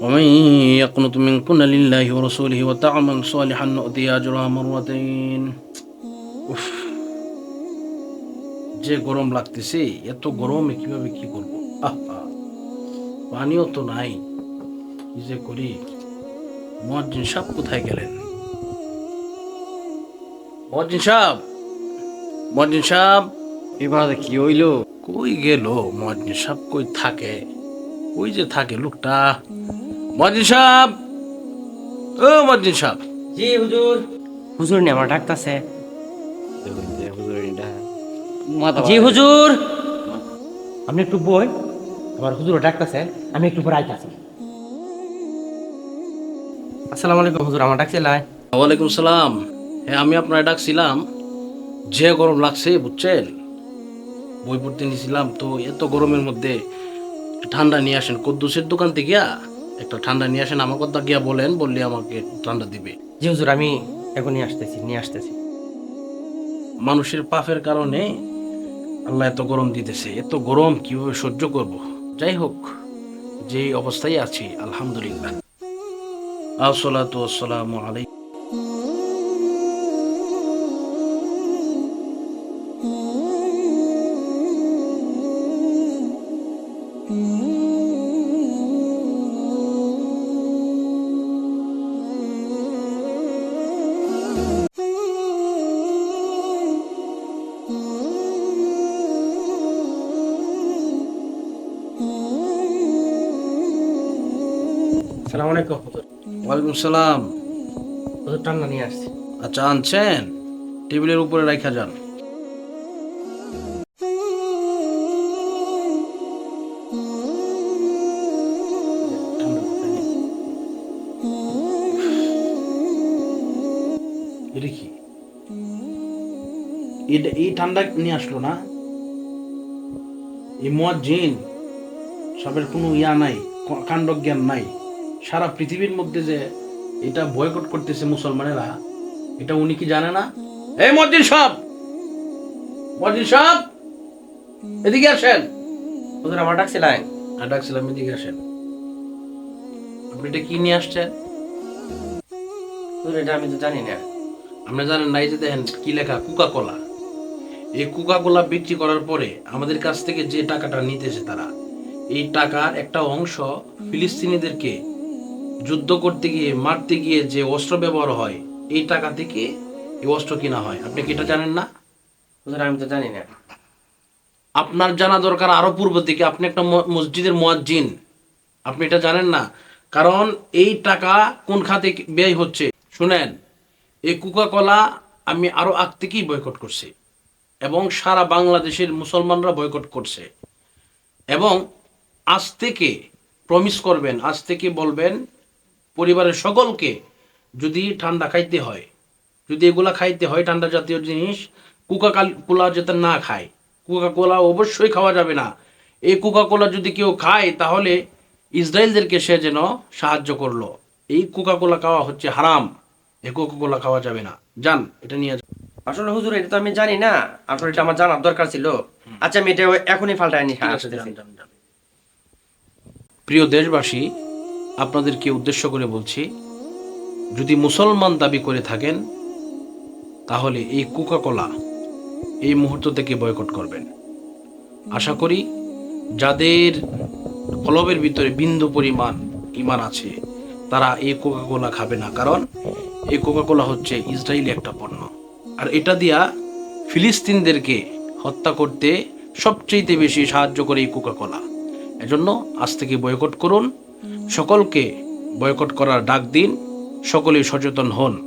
ومن يقنط منكن لله ورسوله وتعمل صالحا نؤتي أجرها مرتين উফ যে গরম লাগতেছে এত গরমে কিভাবে কি করবো আহা পানিও তো নাই কি যে করি মহাজিন সাহেব কোথায় গেলেন মহাজিন সাহেব মহাজিন সাহেব এবার কি হইলো কই গেল মহাজিন সাহেব কই থাকে ওই যে থাকে লোকটা মহাজিন সাহেব। ও সাহেব। জি হুজুর। হুজুর নে আমার ডাকতাছে। জি হুজুর। আপনি একটু বই আমার হুজুর ডাকতাছে আমি একটু পরে আইতাছি। আসসালামু আলাইকুম হুজুর আমার ডাকছে ডাকছিলাই ওয়ালাইকুম সালাম। হ্যাঁ আমি আপনার ডাকছিলাম যে গরম লাগছে বুঝছেন? বই পড়তে নিয়েছিলাম তো এত গরমের মধ্যে ঠান্ডা নিয়ে আসেন কদ্দুসের দোকান থেকে গিয়া? একটা ঠান্ডা নিয়ে আসেন আমার কথা গিয়া বলেন বললে আমাকে ঠান্ডা দিবে। জি হুজুর আমি এখনই আসতেছি নিয়ে আসতেছি। মানুষের পাপের কারণে আল্লাহ এত গরম দিতেছে এত গরম কীভাবে সহ্য করব? যাই হোক যে অবস্থায় আছি আলহামদুলিল্লাহ। আসসালাতু আসসালামু আলাইকুম। আসসালামু আলাইকুম। হুজুর ওয়ালাইকুম সালাম। হুজুর ঠান্ডা নিয়ে আসছি। আচ্ছা আনছেন? টেবিলের উপরে রাখা যান। এটা কি? এটা এই ঠান্ডা নিয়ে আসলো না? এই মুয়াজ্জিন সবের কোনো ইয়া নাই। কাণ্ড জ্ঞান নাই। সারা পৃথিবীর মধ্যে যে এটা বয়কট করতেছে মুসলমানেরা এটা উনি কি জানে না? এই মসজিদ সব! মসজিদ সব! এদিকে আসেন। হুজুর আমার ডাকছিলাই আর ডাকছিলাম এদিকে আসেন। আপনি এটা কি নিয়ে আসছেন? এটা আমি তো জানি না। আপনি জানেন নাই যে দেখেন কি লেখা কোকা কোলা এই কোকা কোলা বিক্রি করার পরে আমাদের কাছ থেকে যে টাকাটা নিতেছে তারা এই টাকার একটা অংশ ফিলিস্তিনিদেরকে যুদ্ধ করতে গিয়ে মারতে গিয়ে যে অস্ত্র ব্যবহার হয় এই টাকা থেকে এই অস্ত্র কিনা হয়। আপনি কি এটা জানেন না? আমি তো জানি না। আপনার জানা দরকার আরও পূর্ব থেকে আপনি একটা মসজিদের মুয়াজ্জিন। আপনি এটা জানেন না? কারণ এই টাকা কোন খাতে ব্যয় হচ্ছে? শুনেন এই কোকা কলা আমি আরও আগ থেকেই বয়কট করছি। এবং সারা বাংলাদেশের মুসলমানরা বয়কট করছে। এবং আজ থেকে প্রমিস করবেন আজ থেকে বলবেন পরিবারের সকলকে যদি ঠান্ডা খাইতে হয় যদি এগুলা খাইতে হয় ঠান্ডা জাতীয় জিনিস কোকা কোলা যাতে না খায় কোকা কোলা অবশ্যই খাওয়া যাবে না। এই কোকা কোলা যদি কেউ খায় তাহলে ইসরায়েলদেরকে সে যেন সাহায্য করল। এই কোকা কোলা খাওয়া হচ্ছে হারাম এই কোকা কোলা খাওয়া যাবে না। যান এটা নিয়ে। আসলে হুজুর এটা তো আমি জানি না। আসলে এটা আমার জানার দরকার ছিল। আচ্ছা আমি এটা এখনই ফাল্টাই নিয়ে ঠিক আছে, আসতেছি যান, যান, যান। প্রিয় দেশবাসী, আপনাদেরকে উদ্দেশ্য করে বলছি, যদি মুসলমান দাবি করে থাকেন, তাহলে এই কোকা কোলা এই মুহূর্ত থেকে বয়কট করবেন। আশা করি যাদের কলবের ভিতরে বিন্দু পরিমাণ ইমান আছে, তারা এই কোকাকোলা খাবে না। কারণ এই কোকাকোলা হচ্ছে ইসরায়েলি একটা পণ্য। আর এটা দিয়া ফিলিস্তিনদেরকে হত্যা করতে সবচেয়ে বেশি সাহায্য করে এই কোকা কোলা এজন্য আজ থেকে বয়কট করুন। সকলকে বয়কট করার ডাক দিন। সকলেই সচেতন হন।